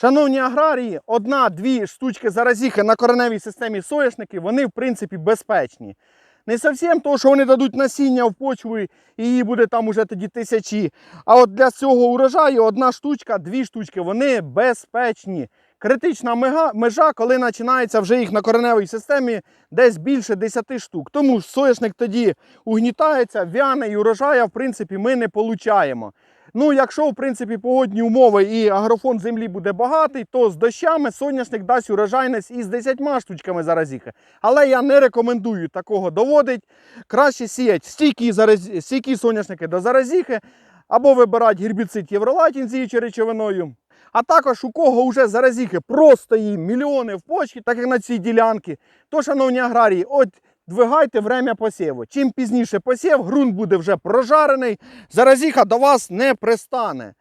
Шановні аграрії, одна-дві штучки заразіхи на кореневій системі соняшники, вони в принципі безпечні. Не зовсім то, що вони дадуть насіння в почву і її буде там уже тоді тисячі. А от для цього урожаю одна штучка, дві штучки, вони безпечні. Критична межа, коли починається вже їх на кореневій системі десь більше 10 штук. Тому соняшник тоді угнітається, в'яне і урожая, в принципі, ми не получаємо. Ну, якщо в принципі погодні умови і агрофонд землі буде багатий, то з дощами соняшник дасть урожайність із 10 штучками заразіхи. Але я не рекомендую такого доводити. Краще сіяти стійкі, зараз... стійкі соняшники до заразіхи, або вибирати гербіцид євролатін з діючою речовиною. А також у кого вже заразіхи просто її мільйони в почті, так як на цій ділянці, то, шановні аграрії, от двигайте время посіву. Чим пізніше посів, ґрунт буде вже прожарений, заразіха до вас не пристане.